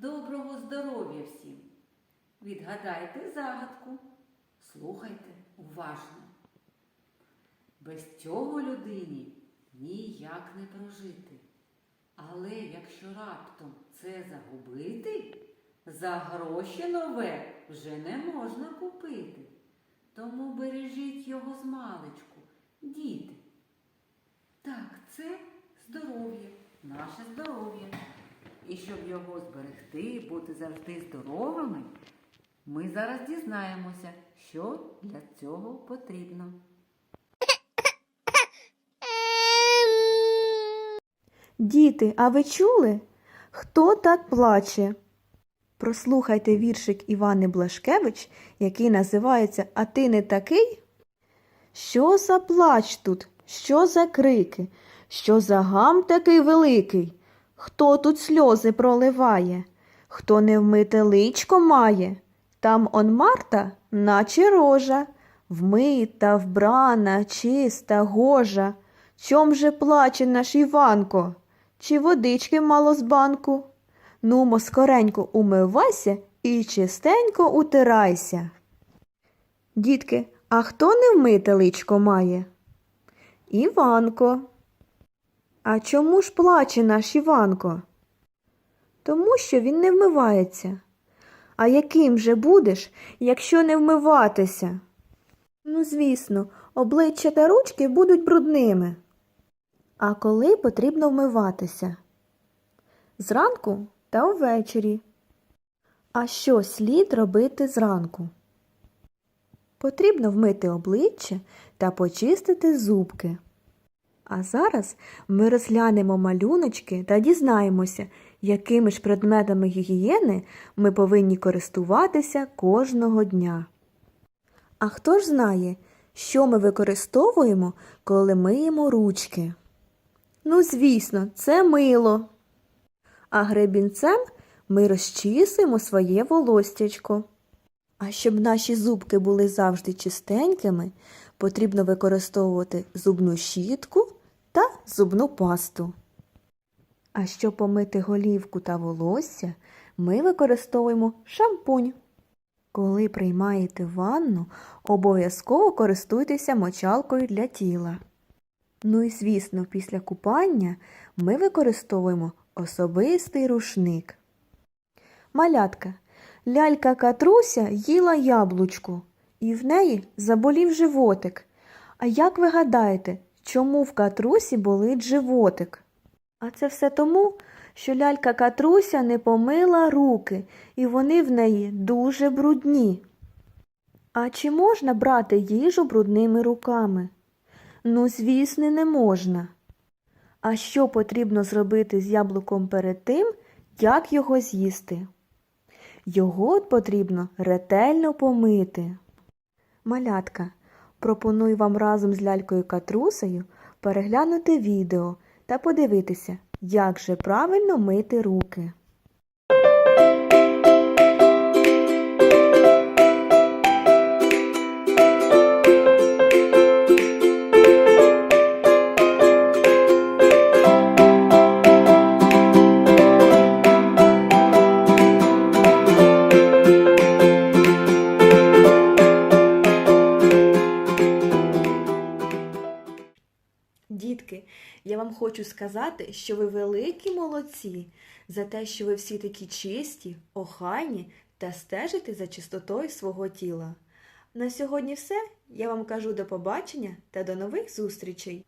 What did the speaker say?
Доброго здоров'я всім! Відгадайте загадку. Слухайте уважно. Без цього людині ніяк не прожити. Але якщо раптом це загубити, за гроші нове вже не можна купити. Тому бережіть його з маличку, діти. Так, це здоров'я, наше здоров'я. І щоб його зберегти, бути завжди здоровими, ми зараз дізнаємося, що для цього потрібно. Діти, а ви чули? Хто так плаче? Прослухайте віршик Івани Блашкевич, який називається А ти не такий? Що за плач тут? Що за крики? Що за гам такий великий? Хто тут сльози проливає? Хто не вмите личко має? Там он Марта, наче рожа, вмита, вбрана, чиста, гожа. Чом же плаче наш Іванко? Чи водички мало з банку? Нумо скоренько умивайся і чистенько утирайся. Дітки, а хто не вмите личко має? Іванко. А чому ж плаче наш Іванко? Тому що він не вмивається. А яким же будеш, якщо не вмиватися? Ну, звісно, обличчя та ручки будуть брудними. А коли потрібно вмиватися? Зранку та ввечері. А що слід робити зранку? Потрібно вмити обличчя та почистити зубки. А зараз ми розглянемо малюночки та дізнаємося, якими ж предметами гігієни ми повинні користуватися кожного дня. А хто ж знає, що ми використовуємо, коли миємо ручки? Ну, звісно, це мило. А гребінцем ми розчісуємо своє волостячко. А щоб наші зубки були завжди чистенькими, потрібно використовувати зубну щітку та зубну пасту. А щоб помити голівку та волосся, ми використовуємо шампунь. Коли приймаєте ванну, обов'язково користуйтеся мочалкою для тіла. Ну і звісно, після купання ми використовуємо особистий рушник. Малятка, лялька Катруся їла яблучко, і в неї заболів животик. А як ви гадаєте, чому в Катрусі болить животик? А це все тому, що лялька Катруся не помила руки, і вони в неї дуже брудні. А чи можна брати їжу брудними руками? Ну, звісно, не можна. А що потрібно зробити з яблуком перед тим, як його з'їсти? Його потрібно ретельно помити. Малятка, пропоную вам разом з лялькою Катрусею переглянути відео та подивитися, як же правильно мити руки. Дітки, я вам хочу сказати, що ви великі молодці за те, що ви всі такі чисті, охайні та стежите за чистотою свого тіла. На сьогодні все. Я вам кажу до побачення та до нових зустрічей!